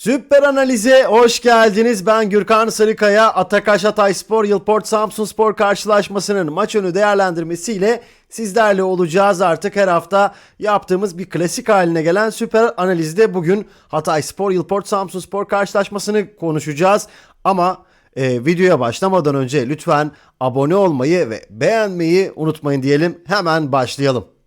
Süper Analiz'e hoş geldiniz. Ben Gürkan Sarıkaya. Atakaş Hatay Spor, Yılport Samsun Spor karşılaşmasının maç önü değerlendirmesiyle sizlerle olacağız. Artık her hafta yaptığımız bir klasik haline gelen Süper Analiz'de bugün Hatay Spor, Yılport Samsun Spor karşılaşmasını konuşacağız. Ama e, videoya başlamadan önce lütfen abone olmayı ve beğenmeyi unutmayın diyelim. Hemen başlayalım.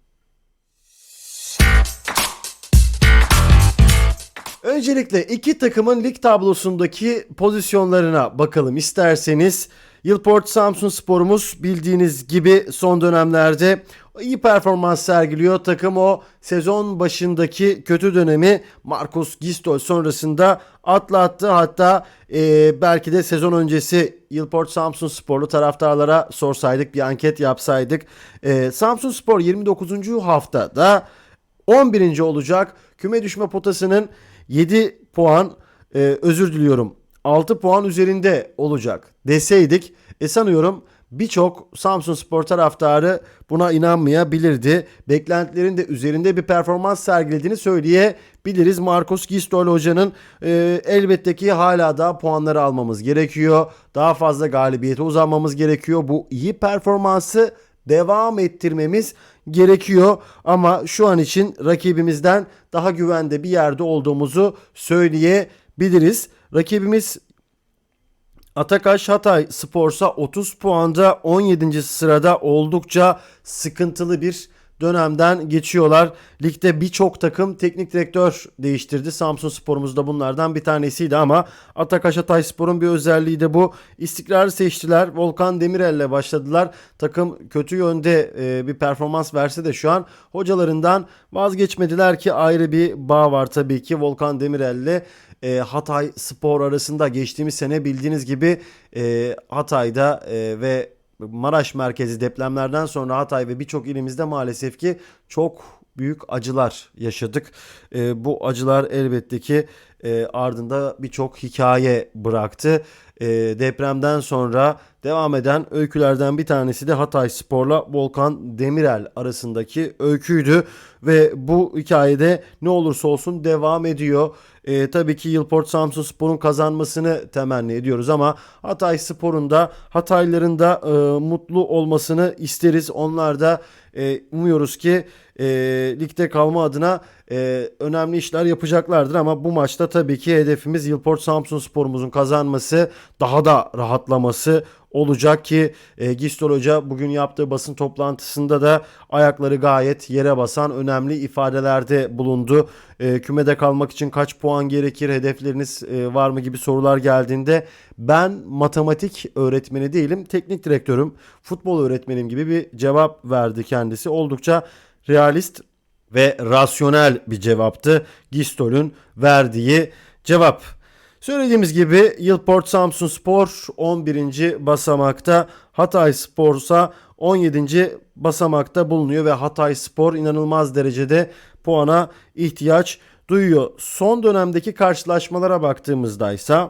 Öncelikle iki takımın lig tablosundaki pozisyonlarına bakalım isterseniz. Yılport Samsun Spor'umuz bildiğiniz gibi son dönemlerde iyi performans sergiliyor. Takım o sezon başındaki kötü dönemi Marcos Gistol sonrasında atlattı. Hatta e, belki de sezon öncesi Yılport Samsun Sporlu taraftarlara sorsaydık bir anket yapsaydık. E, Samsun Spor 29. haftada 11. olacak. Küme düşme potasının 7 puan e, özür diliyorum 6 puan üzerinde olacak deseydik e sanıyorum birçok Samsun Spor taraftarı buna inanmayabilirdi. Beklentilerin de üzerinde bir performans sergilediğini söyleyebiliriz. Marcos Gistol hocanın e, elbette ki hala daha puanları almamız gerekiyor. Daha fazla galibiyete uzanmamız gerekiyor. Bu iyi performansı devam ettirmemiz gerekiyor ama şu an için rakibimizden daha güvende bir yerde olduğumuzu söyleyebiliriz. Rakibimiz Atakaş Hatay Spor'sa 30 puanda 17. sırada oldukça sıkıntılı bir dönemden geçiyorlar. Ligde birçok takım teknik direktör değiştirdi. Samsun Spor'umuz da bunlardan bir tanesiydi ama Atakaş Hatay Spor'un bir özelliği de bu. İstikrarı seçtiler. Volkan Demirel'le başladılar. Takım kötü yönde e, bir performans verse de şu an hocalarından vazgeçmediler ki ayrı bir bağ var tabii ki Volkan Demirel'le e, Hatay Spor arasında geçtiğimiz sene bildiğiniz gibi e, Hatay'da e, ve Maraş merkezi depremlerden sonra Hatay ve birçok ilimizde maalesef ki çok büyük acılar yaşadık. E, bu acılar elbette ki e, ardında birçok hikaye bıraktı. E, depremden sonra devam eden öykülerden bir tanesi de Hatay Spor'la Volkan Demirel arasındaki öyküydü ve bu hikayede ne olursa olsun devam ediyor. E, tabii ki Yılport Samsun Spor'un kazanmasını temenni ediyoruz ama Hatay Spor'un da Hataylıların da e, mutlu olmasını isteriz. Onlar da e, umuyoruz ki e, ligde kalma adına e, önemli işler yapacaklardır ama bu maçta tabii ki hedefimiz Yılport Samsun Spor'umuzun kazanması, daha da rahatlaması olacak ki e, Gistol Hoca bugün yaptığı basın toplantısında da ayakları gayet yere basan önemli ifadelerde bulundu. E, kümede kalmak için kaç puan gerekir, hedefleriniz e, var mı gibi sorular geldiğinde ben matematik öğretmeni değilim, teknik direktörüm, futbol öğretmenim gibi bir cevap verdi kendisi. Oldukça realist ve rasyonel bir cevaptı Gistol'ün verdiği cevap. Söylediğimiz gibi Yılport Samsun Spor 11. basamakta, Hatay Spor ise 17. basamakta bulunuyor ve Hatay Spor inanılmaz derecede puana ihtiyaç duyuyor. Son dönemdeki karşılaşmalara baktığımızda ise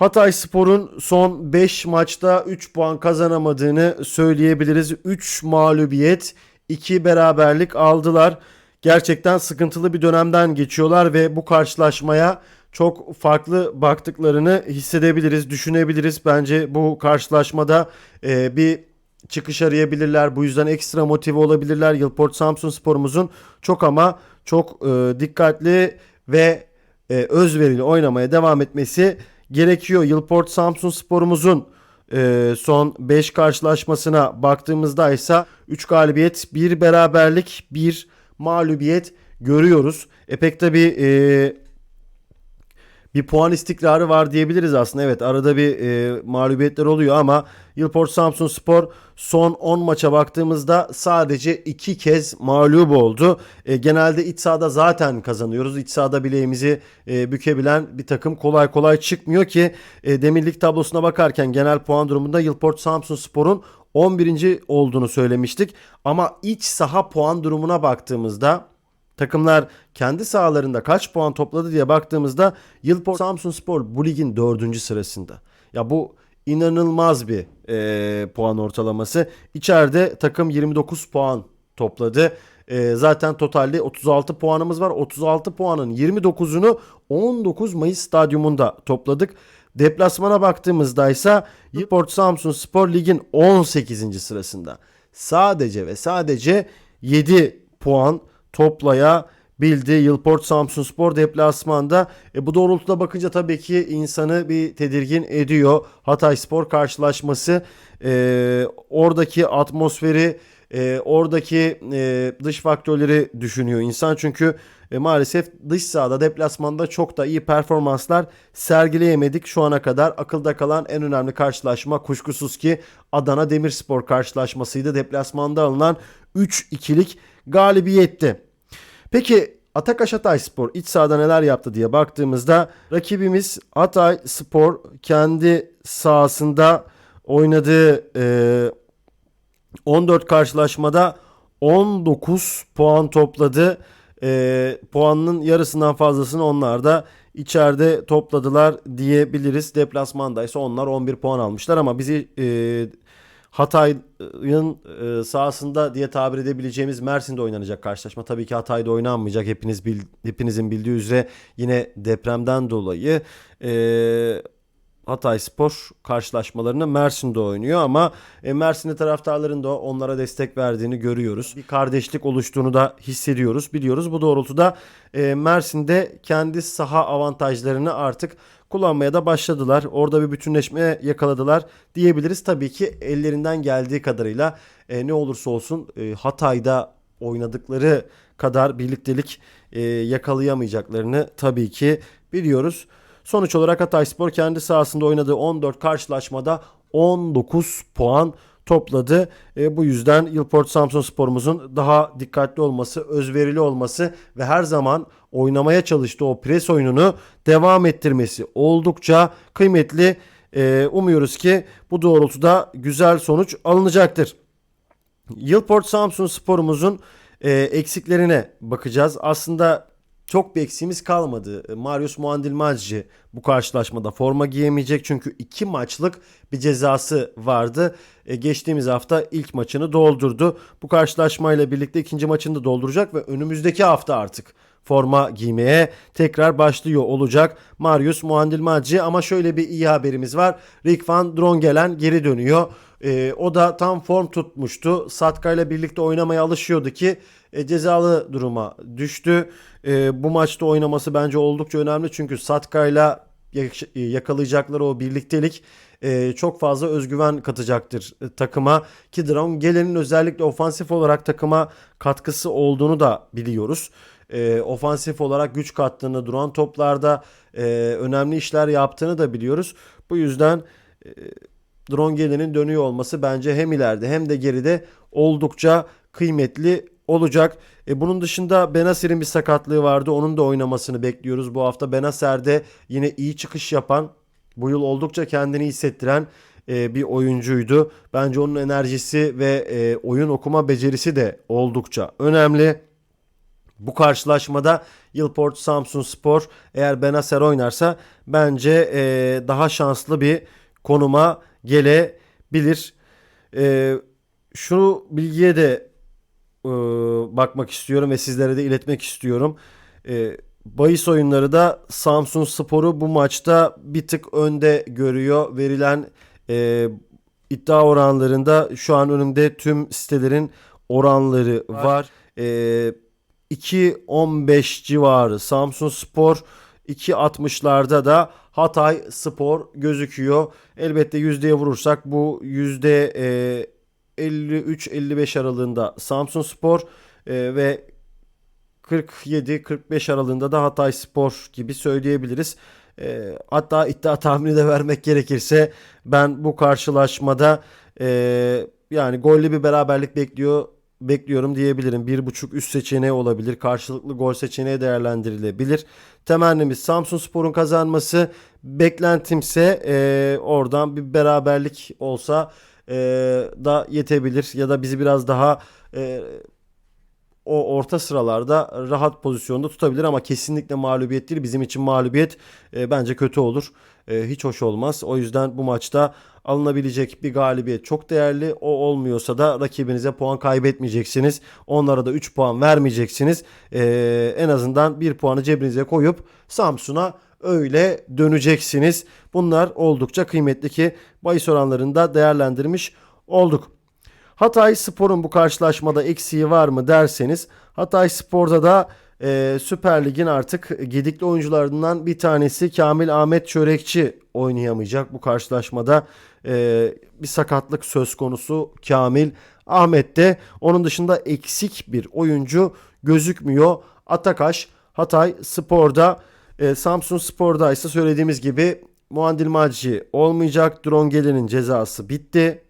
Hatay Spor'un son 5 maçta 3 puan kazanamadığını söyleyebiliriz. 3 mağlubiyet, 2 beraberlik aldılar. Gerçekten sıkıntılı bir dönemden geçiyorlar ve bu karşılaşmaya çok farklı baktıklarını hissedebiliriz, düşünebiliriz. Bence bu karşılaşmada e, bir çıkış arayabilirler. Bu yüzden ekstra motive olabilirler. Yılport Samsun sporumuzun çok ama çok e, dikkatli ve e, özverili oynamaya devam etmesi gerekiyor. Yılport Samsun sporumuzun e, son 5 karşılaşmasına baktığımızda ise 3 galibiyet, 1 beraberlik, 1 mağlubiyet görüyoruz. E pek tabi e, bir puan istikrarı var diyebiliriz aslında. Evet arada bir e, mağlubiyetler oluyor ama Yılport Samsun Spor son 10 maça baktığımızda sadece 2 kez mağlup oldu. E, genelde iç sahada zaten kazanıyoruz. İç sahada bileğimizi e, bükebilen bir takım kolay kolay çıkmıyor ki e, demirlik tablosuna bakarken genel puan durumunda Yılport Samsun Spor'un 11. olduğunu söylemiştik. Ama iç saha puan durumuna baktığımızda takımlar kendi sahalarında kaç puan topladı diye baktığımızda Yılport Samsun Spor bu ligin 4. sırasında. Ya bu inanılmaz bir e, puan ortalaması. İçeride takım 29 puan topladı. E, zaten totalde 36 puanımız var. 36 puanın 29'unu 19 Mayıs stadyumunda topladık. Deplasmana baktığımızda ise Yılport Samsun Spor Lig'in 18. sırasında. Sadece ve sadece 7 puan toplayabildi Yılport Samsun Spor deplasmanda. E, bu doğrultuda bakınca tabii ki insanı bir tedirgin ediyor. Hatay Spor karşılaşması e, oradaki atmosferi e, oradaki e, dış faktörleri düşünüyor insan çünkü e, maalesef dış sahada deplasmanda çok da iyi performanslar sergileyemedik şu ana kadar. Akılda kalan en önemli karşılaşma kuşkusuz ki Adana Demirspor karşılaşmasıydı. Deplasmanda alınan 3-2'lik galibiyetti. Peki Atakaş Hatay Spor iç sahada neler yaptı diye baktığımızda rakibimiz Hatay Spor kendi sahasında oynadığı e, 14 karşılaşmada 19 puan topladı. E, puanının yarısından fazlasını onlar da içeride topladılar diyebiliriz. Deplasmanda ise onlar 11 puan almışlar ama bizi e, Hatay'ın e, sahasında diye tabir edebileceğimiz Mersin'de oynanacak karşılaşma. Tabii ki Hatay'da oynanmayacak. Hepiniz bil, hepinizin bildiği üzere yine depremden dolayı e, Hatay Spor karşılaşmalarını Mersin'de oynuyor ama e, Mersin'de taraftarların da onlara destek verdiğini görüyoruz. Bir kardeşlik oluştuğunu da hissediyoruz, biliyoruz. Bu doğrultuda e, Mersin'de kendi saha avantajlarını artık kullanmaya da başladılar. Orada bir bütünleşme yakaladılar diyebiliriz. Tabii ki ellerinden geldiği kadarıyla e, ne olursa olsun e, Hatay'da oynadıkları kadar birliktelik e, yakalayamayacaklarını tabii ki biliyoruz. Sonuç olarak Hatayspor kendi sahasında oynadığı 14 karşılaşmada 19 puan topladı. E, bu yüzden Yılport Samsun Spor'umuzun daha dikkatli olması, özverili olması ve her zaman oynamaya çalıştığı o pres oyununu devam ettirmesi oldukça kıymetli. E, umuyoruz ki bu doğrultuda güzel sonuç alınacaktır. Yılport Samsun Spor'umuzun e, eksiklerine bakacağız. Aslında çok bir eksiğimiz kalmadı. Marius Muandilmacı bu karşılaşmada forma giyemeyecek çünkü iki maçlık bir cezası vardı. E, geçtiğimiz hafta ilk maçını doldurdu. Bu karşılaşmayla birlikte ikinci maçını da dolduracak ve önümüzdeki hafta artık forma giymeye tekrar başlıyor olacak Marius Muandilmacı ama şöyle bir iyi haberimiz var. Rick Van Drongelen geri dönüyor. E, o da tam form tutmuştu. Satka ile birlikte oynamaya alışıyordu ki e, cezalı duruma düştü. E, bu maçta oynaması bence oldukça önemli çünkü Satka ile yakalayacakları o birliktelik e, çok fazla özgüven katacaktır e, takıma ki Drongelen'in özellikle ofansif olarak takıma katkısı olduğunu da biliyoruz. E, ofansif olarak güç kattığını duran toplarda e, önemli işler yaptığını da biliyoruz. Bu yüzden e, Drongelen'in dönüyor olması bence hem ileride hem de geride oldukça kıymetli olacak. E, bunun dışında Benasir'in bir sakatlığı vardı. Onun da oynamasını bekliyoruz bu hafta. Benaser de yine iyi çıkış yapan, bu yıl oldukça kendini hissettiren e, bir oyuncuydu. Bence onun enerjisi ve e, oyun okuma becerisi de oldukça önemli. Bu karşılaşmada Yılport Samsun Spor eğer Benaser oynarsa bence e, daha şanslı bir konuma gelebilir. E, şu bilgiye de e, bakmak istiyorum ve sizlere de iletmek istiyorum. E, Bayis oyunları da Samsun Spor'u bu maçta bir tık önde görüyor. Verilen e, iddia oranlarında şu an önümde tüm sitelerin oranları var. var. E, 2.15 civarı Samsun Spor 2.60'larda da Hatay Spor gözüküyor. Elbette yüzdeye vurursak bu yüzde e, 53-55 aralığında Samsun Spor e, ve 47-45 aralığında da Hatay Spor gibi söyleyebiliriz. E, hatta iddia tahmini de vermek gerekirse ben bu karşılaşmada e, yani gollü bir beraberlik bekliyor bekliyorum diyebilirim. Bir buçuk üst seçeneği olabilir. Karşılıklı gol seçeneği değerlendirilebilir. Temennimiz Samsun Spor'un kazanması. Beklentimse e, oradan bir beraberlik olsa e, da yetebilir ya da bizi biraz daha e, o orta sıralarda rahat pozisyonda tutabilir ama kesinlikle mağlubiyet değil. Bizim için mağlubiyet e, bence kötü olur. e, hiç hoş olmaz. O yüzden bu maçta alınabilecek bir galibiyet çok değerli. O olmuyorsa da rakibinize puan kaybetmeyeceksiniz. Onlara da 3 puan vermeyeceksiniz. Ee, en azından 1 puanı cebinize koyup Samsun'a öyle döneceksiniz. Bunlar oldukça kıymetli ki bahis oranlarında değerlendirmiş olduk. Hatay Spor'un bu karşılaşmada eksiği var mı derseniz Hatay Spor'da da e, Süper Lig'in artık gedikli oyuncularından bir tanesi Kamil Ahmet Çörekçi oynayamayacak bu karşılaşmada. E, bir sakatlık söz konusu Kamil Ahmet'te. Onun dışında eksik bir oyuncu gözükmüyor. Atakaş Hatay Spor'da e, Samsun Spor'da ise söylediğimiz gibi Muandil Maci olmayacak. Drongel'in cezası bitti.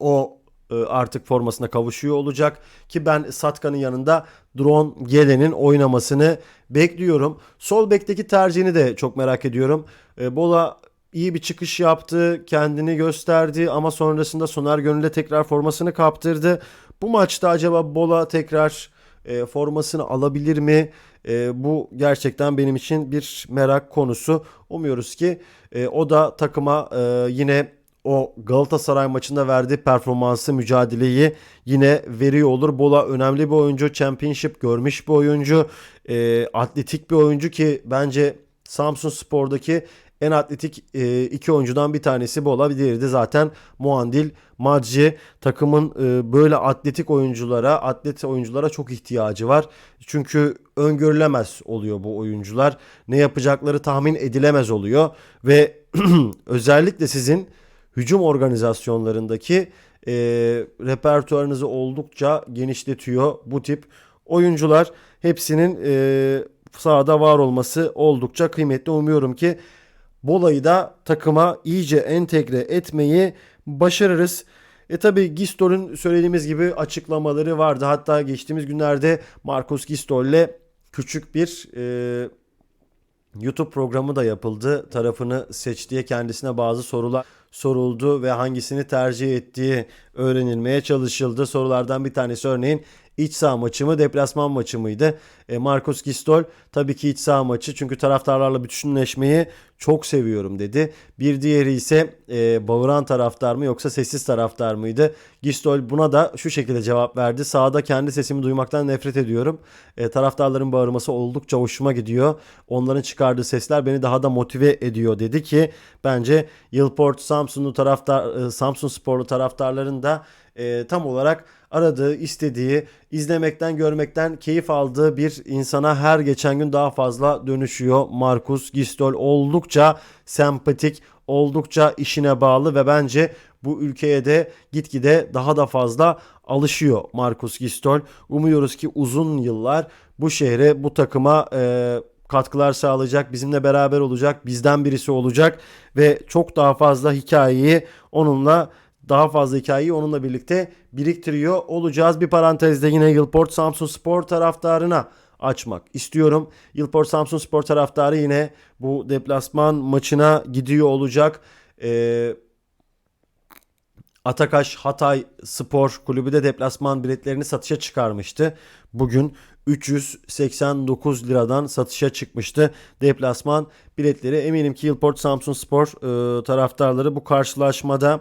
O e, artık formasına kavuşuyor olacak ki ben Satka'nın yanında Drone Gelen'in oynamasını bekliyorum. Sol bekteki tercihini de çok merak ediyorum. E, Bola iyi bir çıkış yaptı, kendini gösterdi ama sonrasında Soner Gönül'e tekrar formasını kaptırdı. Bu maçta acaba Bola tekrar e, formasını alabilir mi? E, bu gerçekten benim için bir merak konusu. Umuyoruz ki e, o da takıma e, yine o Galatasaray maçında verdiği performansı, mücadeleyi yine veriyor olur. Bola önemli bir oyuncu, championship görmüş bir oyuncu, e, atletik bir oyuncu ki bence Samsun Spor'daki en atletik e, iki oyuncudan bir tanesi bu olabilirdi. Zaten Muandil Madji takımın e, böyle atletik oyunculara, atlet oyunculara çok ihtiyacı var. Çünkü öngörülemez oluyor bu oyuncular. Ne yapacakları tahmin edilemez oluyor ve özellikle sizin hücum organizasyonlarındaki e, repertuarınızı oldukça genişletiyor bu tip oyuncular. Hepsinin e, sahada var olması oldukça kıymetli. Umuyorum ki Bola'yı da takıma iyice entegre etmeyi başarırız. E tabi Gistol'ün söylediğimiz gibi açıklamaları vardı. Hatta geçtiğimiz günlerde Marcus Gistol'le küçük bir e, YouTube programı da yapıldı. Tarafını seçtiği kendisine bazı sorular soruldu ve hangisini tercih ettiği öğrenilmeye çalışıldı. Sorulardan bir tanesi örneğin iç saha maçı mı deplasman maçı mıydı? E, Marcos Gistol tabii ki iç saha maçı çünkü taraftarlarla bütünleşmeyi çok seviyorum dedi. Bir diğeri ise e, bağıran taraftar mı yoksa sessiz taraftar mıydı? Gistol buna da şu şekilde cevap verdi. Sahada kendi sesimi duymaktan nefret ediyorum. E, taraftarların bağırması oldukça hoşuma gidiyor. Onların çıkardığı sesler beni daha da motive ediyor dedi ki bence Yılport Samsunlu taraftar e, Samsun sporlu taraftarların da e, tam olarak aradığı, istediği, izlemekten, görmekten keyif aldığı bir insana her geçen gün daha fazla dönüşüyor. Markus Gistol oldukça sempatik, oldukça işine bağlı ve bence bu ülkeye de gitgide daha da fazla alışıyor Markus Gistol. Umuyoruz ki uzun yıllar bu şehre, bu takıma e, katkılar sağlayacak, bizimle beraber olacak, bizden birisi olacak ve çok daha fazla hikayeyi onunla daha fazla hikayeyi onunla birlikte biriktiriyor olacağız. Bir parantezde yine Yılport Samsun Spor taraftarına açmak istiyorum. Yılport Samsun Spor taraftarı yine bu deplasman maçına gidiyor olacak. Ee, Atakaş Hatay Spor Kulübü de deplasman biletlerini satışa çıkarmıştı. Bugün 389 liradan satışa çıkmıştı deplasman biletleri. Eminim ki Yılport Samsun Spor e, taraftarları bu karşılaşmada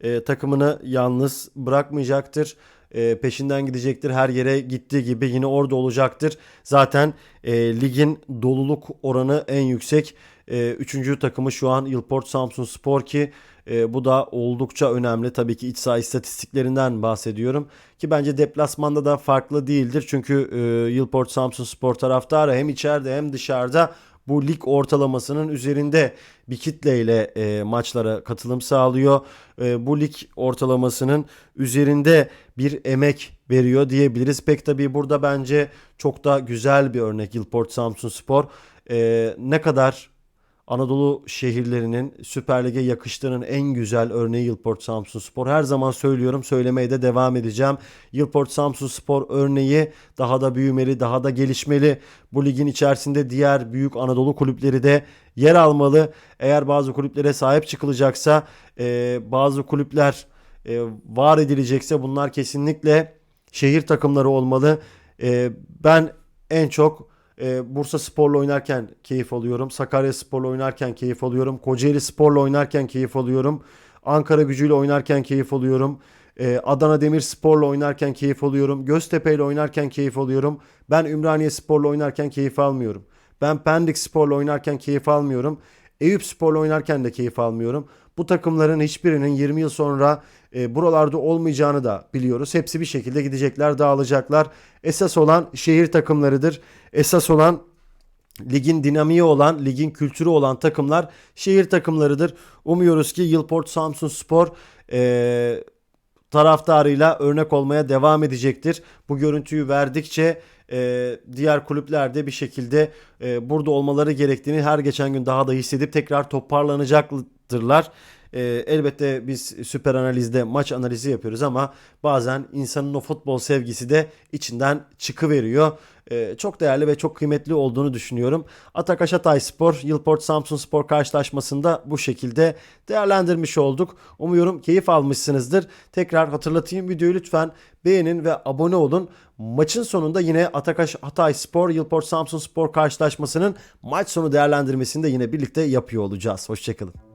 e, takımını yalnız bırakmayacaktır. E, peşinden gidecektir. Her yere gittiği gibi yine orada olacaktır. Zaten e, ligin doluluk oranı en yüksek. E, üçüncü takımı şu an Yılport Samsun Spor ki e, bu da oldukça önemli. Tabii ki iç saha istatistiklerinden bahsediyorum. Ki bence deplasmanda da farklı değildir. Çünkü e, Yılport Samsun Spor taraftarı hem içeride hem dışarıda bu lig ortalamasının üzerinde bir kitleyle e, maçlara katılım sağlıyor. E, bu lig ortalamasının üzerinde bir emek veriyor diyebiliriz. Pek tabii burada bence çok da güzel bir örnek Yılport Samsun Spor. E, ne kadar Anadolu şehirlerinin Süper Lig'e yakıştığının en güzel örneği Yılport Samsun Spor. Her zaman söylüyorum, söylemeye de devam edeceğim. Yılport Samsun Spor örneği daha da büyümeli, daha da gelişmeli. Bu ligin içerisinde diğer büyük Anadolu kulüpleri de yer almalı. Eğer bazı kulüplere sahip çıkılacaksa, e, bazı kulüpler e, var edilecekse bunlar kesinlikle şehir takımları olmalı. E, ben en çok e, Bursa Spor'la oynarken keyif alıyorum. Sakarya Spor'la oynarken keyif alıyorum. Kocaeli Spor'la oynarken keyif alıyorum. Ankara gücüyle oynarken keyif alıyorum. E, Adana Demirspor'la oynarken keyif alıyorum. Göztepe ile oynarken keyif alıyorum. Ben Ümraniye Spor'la oynarken keyif almıyorum. Ben Pendik Spor'la oynarken keyif almıyorum. Eyüp Spor'la oynarken de keyif almıyorum. Bu takımların hiçbirinin 20 yıl sonra e, buralarda olmayacağını da biliyoruz. Hepsi bir şekilde gidecekler, dağılacaklar. Esas olan şehir takımlarıdır. Esas olan ligin dinamiği olan, ligin kültürü olan takımlar şehir takımlarıdır. Umuyoruz ki Yılport Samsun Spor e, taraftarıyla örnek olmaya devam edecektir. Bu görüntüyü verdikçe e, diğer kulüpler de bir şekilde e, burada olmaları gerektiğini her geçen gün daha da hissedip tekrar toparlanacaktırlar. E, elbette biz süper analizde maç analizi yapıyoruz ama bazen insanın o futbol sevgisi de içinden çıkıveriyor. E, çok değerli ve çok kıymetli olduğunu düşünüyorum. Atakaş Hatay Spor, Yılport Samsun Spor karşılaşmasında bu şekilde değerlendirmiş olduk. Umuyorum keyif almışsınızdır. Tekrar hatırlatayım videoyu lütfen beğenin ve abone olun. Maçın sonunda yine Atakaş Hatay Spor, Yılport Samsun Spor karşılaşmasının maç sonu değerlendirmesini de yine birlikte yapıyor olacağız. Hoşçakalın.